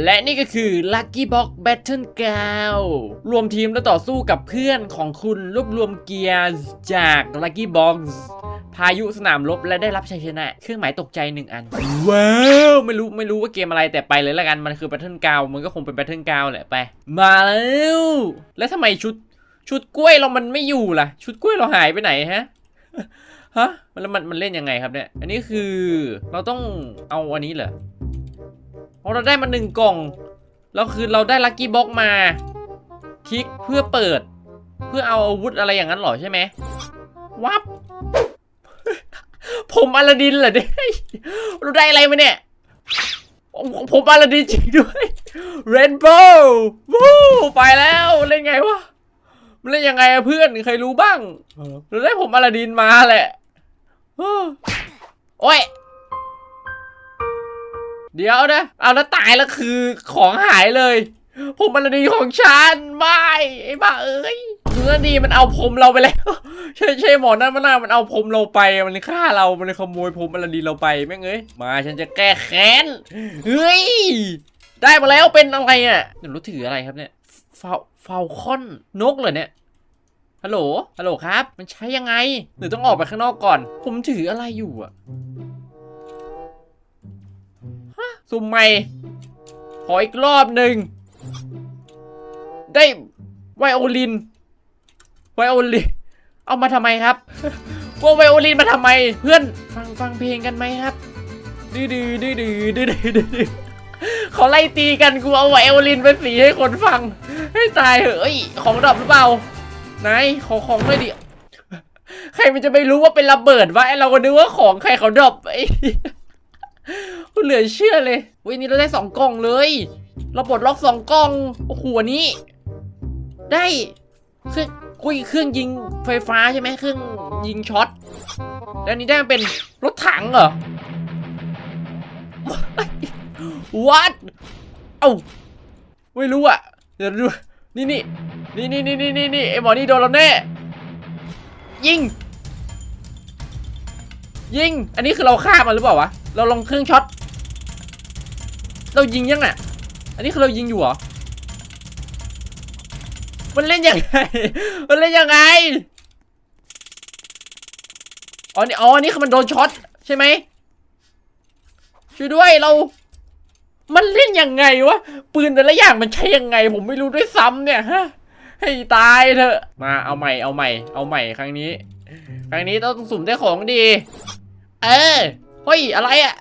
และนี่ก็คือ Lucky Box Battle g o u รวมทีมแล้วต่อสู้กับเพื่อนของคุณรวบรวมเกียร์จาก Lucky Box พายุสนามรบและได้รับชัยชนะ เครื่องหมายตกใจหนึ่งอัน ว้าว ไม่รู้ไม่รู้ว่าเกมอะไรแต่ไปเลยละกันมันคือ Battle g o u มันก็คงเป็น Battle g o u แหละไป มาแล้ว แล้วทำไมชุดชุดกล้วยเรามันไม่อยู่ล่ะ ชุดกล้วยเราหายไปไหนฮะฮะมันแล้วมันมันเล่นยังไงครับเนี่ย อันนี้คือเราต้องเอาอันนี้เหรอเพราะเราได้มาหนึ่งกล่อง แล้วคือเราได้ลัคกี้บ็อกมา คลิกเพื่อเปิด เพื่อเอาอาวุธอะไรอย่างนั้นเหรอใช่ไหมวับ ผมอลาดินเหรอเนี่ยเราได้อะไรมาเนี่ยผมผมอลาดินจริงด้วยเรนโบว์วู้ไปแล้วเล่นไงวะมันเล่นยังไงอะเพื่อนใครรู้บ้างเราได้ผมอลาดินมาแหละเออโอ้ย เดี๋ยวนะ เอาแล้วตายแล้วคือของหายเลย ผมอลาดินของฉันไม่ไอ้บ้าเอ้ยเนื้อดีมันเอาผมเราไปแล้วใช่ใช่หมอนั่นมันน่ามันเอาผมเราไปมันฆ่าเรา มันขโมยผมอลาดินเราไปแม่งเอ้ยมาฉันจะแก้แค้นเฮ้ยได้มาแล้วเป็นอะไรอะเดี๋ยวรู้ถืออะไรครับเนี่ยฟาฟาคอนนกเหรอเนี่ยฮัลโหลฮัลโหลครับ มันใช้ยังไงหรือต้องออกไปข้างนอกก่อน ผมถืออะไรอยู่อะ สุ่มใหม่ ขออีกรอบหนึ่ง ได้ไวโอลิน ไวโอลิน เอามาทำไมครับพวกไวโอลินมาทำไม เพื่อนฟังฟังเพลงกันไหมครับดื้อดื้อดื้อดื้อดื้อดื้อดื้อเขาไล่ตีกันกูเอาไวโอลินไปสีให้คนฟัง ให้ตายเหอะเอ้ยของดรอปหรือเปล่าไหนขอของไม่ดิใครมันจะไปรู้ว่าเป็นระเบิดวะเราก็นึกว่าของใครเขาดรอปไอ้ เหลือเชื่อเลยวันนี้เราได้สองกล่องเลย เราปลดล็อกสองกล่อง โอ้โหอันนี้ ได้เครื่องกุยเครื่องยิงไฟฟ้าใช่ไหมเครื่องยิงช็อต แล้วนี้ได้มาเป็นรถถังเหรอวัดเอ้าไม่รู้อะ เดี๋ยวดู นี่นี่นี่นี่นี่นี่นี่นไอหมอนี่โดนเราแน่ ยิง ยิง อันนี้คือเราฆ่ามันหรือเปล่าวะ เราลองเครื่องช็อต เรายิงยังอะ อันนี้คือเรายิงอยู่เหรอ มันเล่นยังไง มันเล่นยังไง อ๋อนี่อ๋ออันนี้คือมันโดนช็อตใช่ไหมช่วยด้วยเรา มันเล่นยังไงวะ ปืนแต่ละอย่างมันใช้ยังไง ผมไม่รู้ด้วยซ้ำเนี่ยฮะ ให้ตายเถอะ มาเอาใหม่เอาใหม่ เอาใหม่ครั้งนี้ ครั้งนี้ต้องสุ่มได้ของดี เออเฮ้ยอะไรอะ่ะ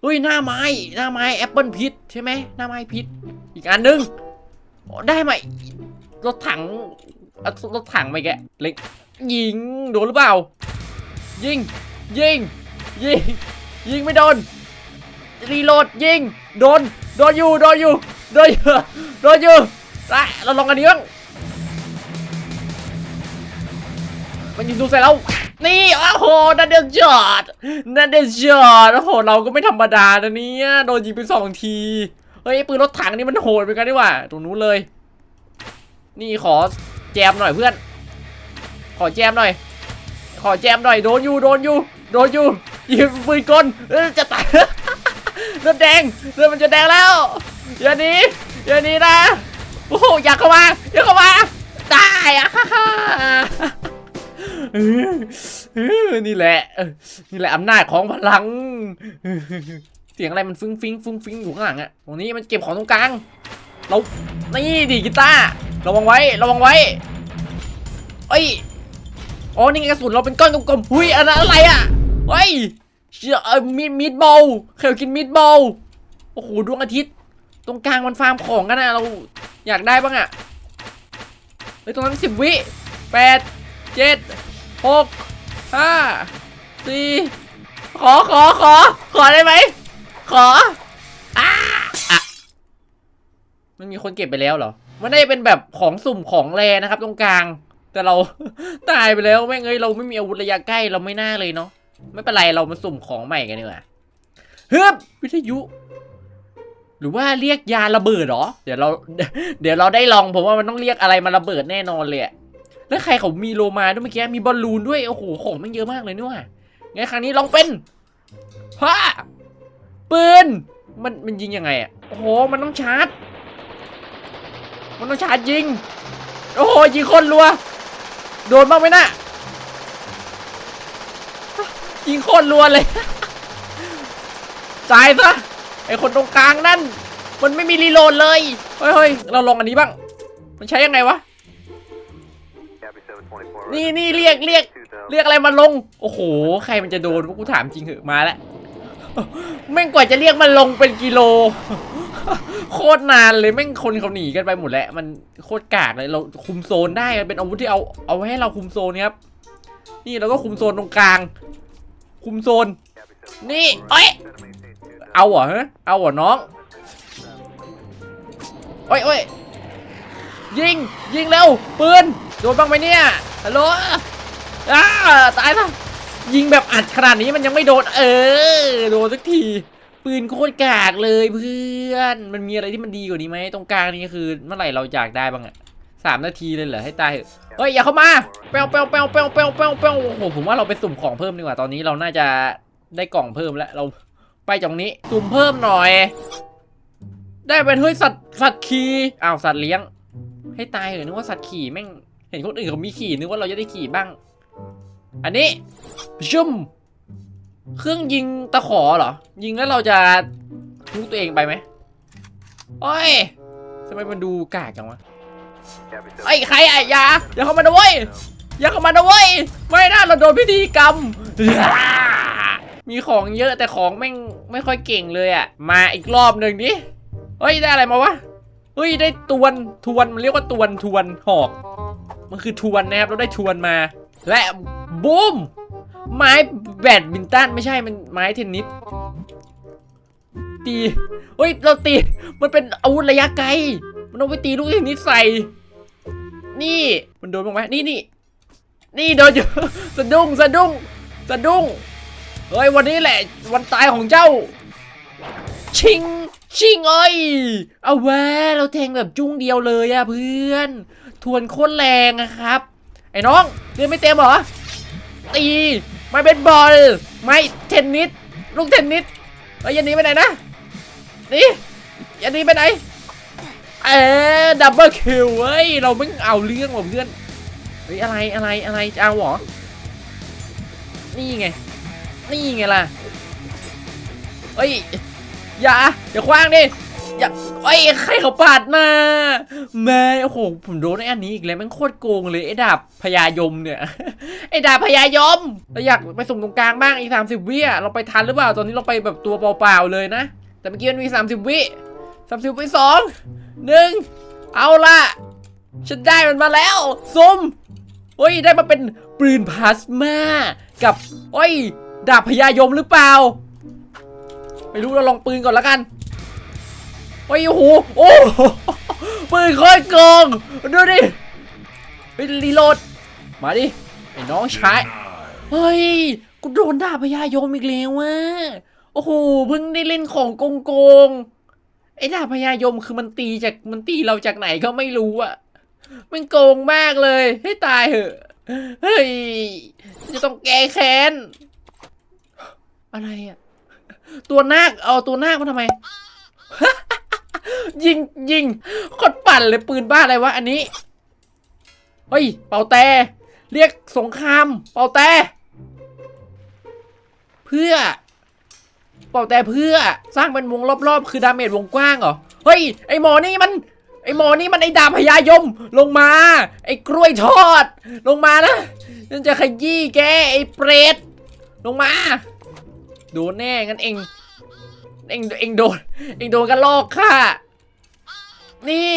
เฮ้ยหน้าไม้หน้าไม้แอปเปิลพิษใช่ไหมหน้าไม้พิษอีกอันหนึงได้ไหมรถถังรถถังไปแกเล็กยิงโดนหรือเปล่า ยิงยิงยิงยิงไม่โดนรีโหลดยิงโดนโดนอยู่โดนอยู่โดนอยู่โดนอยู่ได้เราลองอันนี้บ้างมันยิงดูใส่เรา นี่โอ้โหนั่นเดนจอดนั่นเดนจอดโอ้โห เราก็ไม่ธรรมดานะเนี่ยโดนยิงไปสองทีเฮ้ยปืนรถถังนี่มันโหดเหมือนกันดีกว่าตรงนู้นเลย นี่ขอแจมหน่อยเพื่อน ขอแจมหน่อย ขอแจมหน่อยโดนอยู่โดนอยู่โดนอยู่ยิงปืนกลเออจะตายเลือดแดงเลือดมันจะแดงแล้วอย่านีอย่านี้นะโอ้โหอยากเข้ามาอยากเข้ามาได้อะฮ่าฮ่าเออเออ นี่แหละ นี่แหละอำนาจของพลัง เสียงอะไรมันฟุ้งฟิ้งฟุ้งฟิ้งอยู่ข้างหลังอะตรงนี้มันเก็บของตรงกลาง เรา นี่ดิกีตาร์ระวังไว้ ระวังไว้เอ้ยอ๋อนี่ไงกระสุนเราเป็นก้อนกลมๆ หุยอันนั้นอะไรอะเฮ้ยเชื่อเออมีดมีดบอลเคยกินมีดบอลโอ้โหดวงอาทิตย์ ตรงกลางมันฟาร์มของกันนะเราอยากได้บ้างอะเฮ้ยตรงนั้นสิบวิแปดเจ็ด หกห้าสี่ขอขอขอ ขอได้ไหม ขออ่าอะมันมีคนเก็บไปแล้วเหรอ มันน่าจะเป็นแบบของสุ่มของแรนะครับ ตรงกลาง แต่เราตายไปแล้วแม่งเอ้ยเราไม่มีอาวุธระยะใกล้เราไม่น่าเลยเนาะไม่เป็นไรเรามาสุ่มของใหม่กันดีกว่าฮึบวิทยุ หรือว่าเรียกยาระเบิดเหรอ เดี๋ยวเรา เดี๋ยวเราได้ลองผมว่ามันต้องเรียกอะไรมาระเบิดแน่นอนเลยอะ แล้วใครเขามีโลมาด้วยเมื่อกี้มีบอลลูนด้วยโอ้โหของมันเยอะมากเลยนี่ว่ะงั้นครั้งนี้ลองเป็นฮ่าปืนมันมันยิงยังไงอะโอ้โหมันต้องชาร์จ มันต้องชาร์จยิง โอ้โหยิงคนรัว โดนบ้างไหมน่ะยิงโคตรรัวเลยจ่ายซะไอคนตรงกลางนั่น มันไม่มีรีโหลดเลยเฮ้ยเฮ้ยเราลองอันนี้บ้าง มันใช้ยังไงวะ นี่นี่เรียกเรียกเรียกอะไรมาลง โอ้โห ใครมันจะโดนพวกกูถามจริงเหอะมาแล้วแม่งกว่าจะเรียกมันลงเป็นกิโล โคตรนานเลยแม่งคนเขาหนีกันไปหมดแล้ว มันโคตรกากเลยเราคุมโซนได้มันเป็นอาวุธที่เอาเอาไว้ให้เราคุมโซนครับ นี่เราก็คุมโซนตรงกลาง คุมโซน นี่เอ้ยเอาเหรอฮะเอาเหรอน้องโอ้ยโอ้ย ยิง ยิงเร็ว ปืน โดนบ้างไหมเนี่ย ฮัลโหลอ้าตายแล้วยิงแบบอัดขนาดนี้มันยังไม่โดน เออ โดนสักที ปืนโคตรกากเลยเพื่อน มันมีอะไรที่มันดีกว่านี้ไหมตรงกลางนี่คือ เมื่อไหร่เราอยากได้บ้างอะสามนาทีเลยเหรอให้ตายเฮ้ยอย่าเข้ามาเปวเปวเปวเปวเปวเปวเปวโอ้โหผมว่าเราไปสุ่มของเพิ่มดีกว่าตอนนี้เราน่าจะได้กล่องเพิ่มแล้วเราไปจากนี้สุ่มเพิ่มหน่อย ได้เป็นเฮ้ยสัตว์สัตว์ขี่อ้าวสัตว์เลี้ยง ให้ตายเหอนึกว่าสัตว์ขี่แม่งเห็นคนอื่นเขามีขี่นึกว่าเราจะได้ขี่บ้าง อันนี้ชุ่มเครื่องยิงตะขอเหรอ ยิงแล้วเราจะทุกตัวเองไปไหมโอ้ยทำไมมันดูกากจังวะไอ้ใครอะอย่าอย่าเข้ามานะเว้ยอย่าเข้ามานะเว้ยไม่นะเราโดนพิธีกรรม มีของเยอะแต่ของแม่งไม่ค่อยเก่งเลยอะ มาอีกรอบหนึ่งดิเฮ้ยได้อะไรมาวะ ฮ้ยได้ตวนทวนมันเรียกว่าตวนทวนหอก มันคือทวนนะครับเราได้ทวนมา และบูมไม้แบดมินตันไม่ใช่มันไม้เทนนิสตีเฮ้ยเราตีมันเป็นอาวุธระยะไกล มันเอาไปตีลูกเทนนิสใส่ นี่มันโดนบ้างไหมนี่นี่นี่โดนอยู่สะดุ้งสะดุ้งสะดุ้งเฮ้ยวันนี้แหละ วันตายของเจ้า ชิง ชิงเอ้ยเอาแวะเราแทงแบบจุ้งเดียวเลยอะเพื่อน ทวนโคตรแรงอะครับ ไอ้น้องเรียนไม่เต็มหรอ ตีไม่เป็นบอล ไม่เทนนิส ลูกเทนนิสเอ้ยยันนี้ไปไหนนะ นี่ยันนี้ไปไหน เอ๊ดับเบิลคิวเฮ้ย เราไม่เอาเรื่องผมเพื่อน เฮ้ยอะไรอะไรอะไรจะเอาหรอ นี่ไง นี่ไงล่ะ เฮ้ย อย่าอย่าคว้างดิอย่าเอ้ใครเขาปาดมาแม่โอ้โหผมโดนไอ้อันนี้อีกแล้วมันโคตรโกงเลยไอ้ดาบพญายมเนี่ยไอ้ดาบพญายมเราอยากไปส่งตรงกลางบ้างอีกสามสิบวิอะเราไปทันหรือเปล่าตอนนี้เราไปแบบตัวเปล่าๆเลยนะ แต่เมื่อกี้มันมีสามสิบวิสามสิบวิสองหนึ่งเอาละฉันได้มันมาแล้วซุ่มเฮ้ยได้มาเป็นปืนพลาสมากับเฮ้ยดาบพญายมหรือเปล่า ไม่รู้เราลองปืนก่อนล้วกันโอ้ยโอ้โหโอ้ปืนคตรโกงดูดิไปรีโหลดมาดิไอ้น้องชายเฮ้ยกูโดนด่าพญายมอีกแล้วว่ะโอ้โหเพิ่งได้เล่นของโกงโกงๆไอ้ด่าพญายมคือมันตีจากมันตีเราจากไหนก็ไม่รู้อะมันโกงมากเลย ให้ตายเหอะเฮ้ยจะต้องแก้แค้นอะไรอะ ตัวนาคเอาตัวนาคมาทำไม ยิงยิงโคตรปั่นเลยปืนบ้าอะไรวะอันนี้ เฮ้ย เป่าแต่ เรียกสงคราม เป่าแต่ เพื่อ เป่าแต่เพื่อสร้างเป็นวงรอบๆ คือดาเมจวงกว้างเหรอ เฮ้ย ไอหมอนี่มันไอหมอนี่มันไอดาพญายมลงมา ไอกล้วยทอด ลงมานะฉันจะขยี้แกไอเปรตลงมา โดนแน่งั้นเองเองเองโดนเองโดนกันลอกค่ะ นี่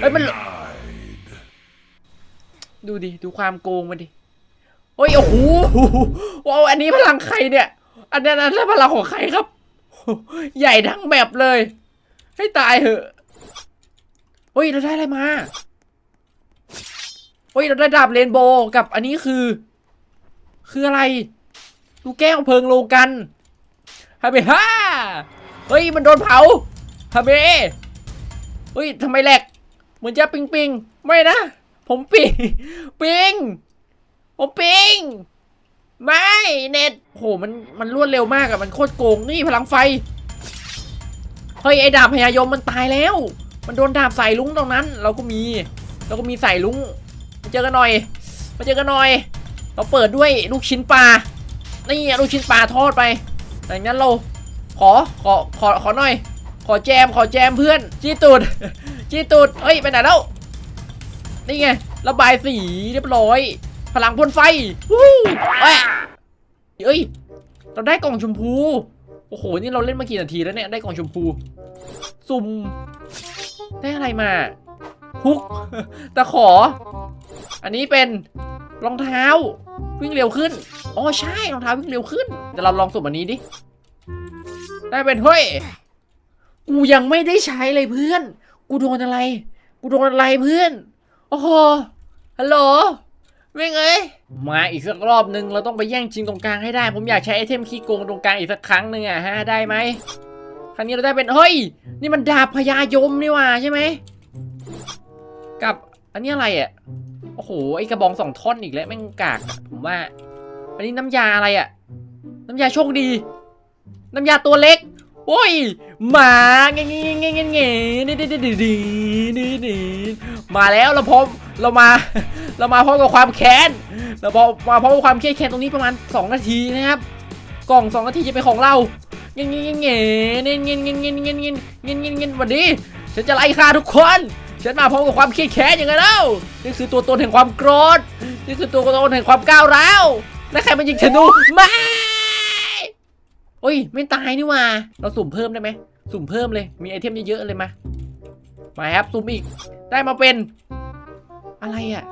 เฮ้ยมันดูดิดูความโกงมันดิโอ้ยโอ้โหว้าวอันนี้พลังใครเนี่ย อันนั้นอันนั้นพลังของใครครับ ใหญ่ทั้งแมปเลย ให้ตายเหอะโอ้ยเราได้อะไรมาโอ้ยเราได้ดาบเรนโบว์กับอันนี้คือ คืออะไร ดูแก้วเพลิงโลกัน ฮาเบฮ่าเฮ้ยมันโดนเผาฮาเบเฮ้ยทำไมแหลกเหมือนจะปิงปิงไม่นะ ผมปิงปิงผมปิงไม่เน็ตโหมันมันรวดเร็วมากอะมันโคตรโกงนี่พลังไฟเฮ้ยไอ้ดาบพญายมมันตายแล้ว มันโดนดาบใส่ลุงตรงนั้น เราก็มีเราก็มีใส่ลุงมาเจอกันหน่อยมาเจอกันหน่อย เราเปิดด้วยลูกชิ้นปลานี่อะลูกชิ้นปลาทอดไป ดังนั้นเราขอขอขอขอหน่อย ขอแจมขอแจมเพื่อน จี้ตูดจี้ตูดเฮ้ยไปไหนแล้วนี่ไงระบายสีเรียบร้อย พลังพ่นไฟวู้เอ้ยเอ้ยเราได้กล่องชมพูโอ้โหนี่เราเล่นมากี่นาทีแล้วเนี่ยได้กล่องชมพูสุ่มได้อะไรมาฮุกตะขอ อันนี้เป็นรองเท้า วิ่งเร็วขึ้นอ๋อใช่รองเท้าวิ่งเร็วขึ้นเดี๋ยวเราลองสุ่มอันนี้ดิได้เป็นเฮ้ยกูยังไม่ได้ใช้เลยเพื่อน กูโดนอะไร กูโดนอะไรเพื่อน โอ้โหฮัลโหลไม่งเอ้ยมาอีกสักรอบนึงเราต้องไปแย่งชิงตรงกลางให้ได้ ผมอยากใช้ไอเทมขี้โกงตรงกลางอีกสักครั้งหนึ่งอะฮะได้ไหมครั้งนี้เราได้เป็นเฮ้ย นี่มันดาบพญายมนี่ว่าใช่ไหมกับอันนี้อะไรอะ โอ้โห ไอกระบองสองท่อนอีกแล้วแม่งกาก ผมว่า อันนี้น้ำยาอะไรอะน้ำยาโชคดี น้ำยาตัวเล็ก โอ้ย หมาเงี้ยเงี้ยเงี้ยเงี้ยเงี้ยนี่นี่นี่นี่นี่มาแล้วเราพร้อมเรามา เรามาพร้อมกับความแค้น เราพอมาพร้อมกับความเครียดแค้นตรงนี้ประมาณ 2 นาทีนะครับ กล่อง 2 นาทีจะเป็นของเราเงี้ยเงี้ยเงี้ยเงี้ยเงี้ยเงี้ยเงี้ยเงี้ยเงี้ยเงี้ยเงี้ยเงี้ยเงี้ยวันนี้ฉันจะไล่ฆ่าทุกคน ฉันมาพร้อมกับความเครียดแค้นอย่างนั้นแล้วนี่คือตัวตนแห่งความโกรธนี่คือตัวตนแห่งความก้าวร้าวและใครมันยิงธนูไม่โอ้ยไม่ตายนี่ว่า เราสุ่มเพิ่มได้ไหมสุ่มเพิ่มเลยมีไอเทมเยอะๆเลยมามาครับสุ่มอีกได้มาเป็น อะไรอะ่ะ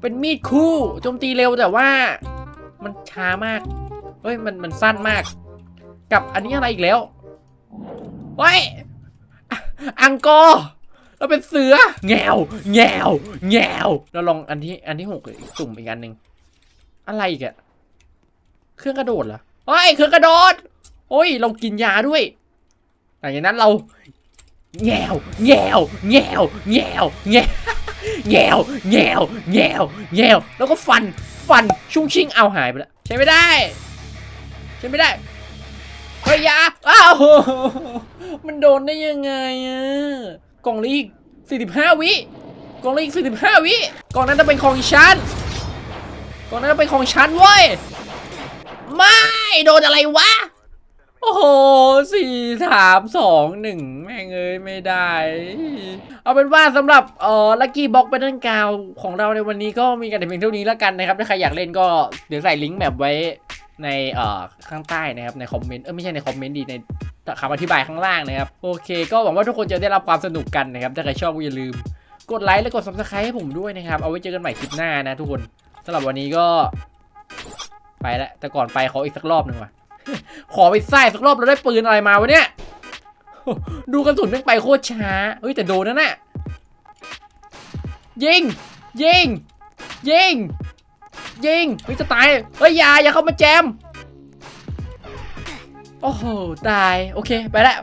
เป็นมีดคู่โจมตีเร็วแต่ว่า มันช้ามากเฮ้ยมันมันสั้นมาก กับอันนี้อะไรอีกแล้วเฮ้ย อังกอร์เราเป็นเสือแงวแงวแงวเราลองอันที่อันที่หกสุ่มอีกอันหนึ่งอะไรอีกอะเครื่องกระโดดเหรอเฮ้ยเครื่องกระโดดโอ้ยเรากินยาด้วยหลังจากนั้นเราแงวแงวแงวแงวแงวแงวแงวแงวแงวแล้วก็ฟันฟันชุ่งชิ่งเอาหายไปแล้วใช้ไม่ได้ ใช้ไม่ได้ เฮ้ยยาอ้าวมันโดนได้ยังไงอะกล่องลีก45 วิกล่องลีก45 วิกล่องนั้นจะเป็นของฉันกล่องนั้นจะเป็นของฉันเว้ยไม่โดนอะไรวะโอ้โหสี่สามสองหนึ่งแม่งเอ้ยไม่ได้ เอาเป็นว่าสำหรับเอ่อลักกี้บ็อกเป็นเรื่องกาวของเราในวันนี้ก็มีกันแต่เพียงเท่านี้แล้วกันนะครับ ถ้าใครอยากเล่นก็เดี๋ยวใส่ลิงก์แบบไว้ ในเอ่อข้างใต้นะครับในคอมเมนต์เออไม่ใช่ในคอมเมนต์ดีในคำอธิบายข้างล่างนะครับ โอเค ก็หวังว่าทุกคนจะได้รับความสนุกกันนะครับ ถ้าใครชอบก็อย่าลืม กดไลค์และกด subscribe ให้ผมด้วยนะครับ เอาไว้เจอกันใหม่คลิปหน้านะทุกคนสำหรับวันนี้ก็ ไปแล้วแต่ก่อนไปขออีกสักรอบหนึ่งว่ะขอไปไส้สักรอบเราได้ปืนอะไรมาวะเนี่ยดูกระสุนแม่งไปโคตรช้าเฮ้ยแต่โดนนั่นน่ะยิงยิงยิง ยิงเฮ้ยจะตายเฮ้ยอย่าอย่าเข้ามาแจมโอ้โหตายโอเคไปแล้ว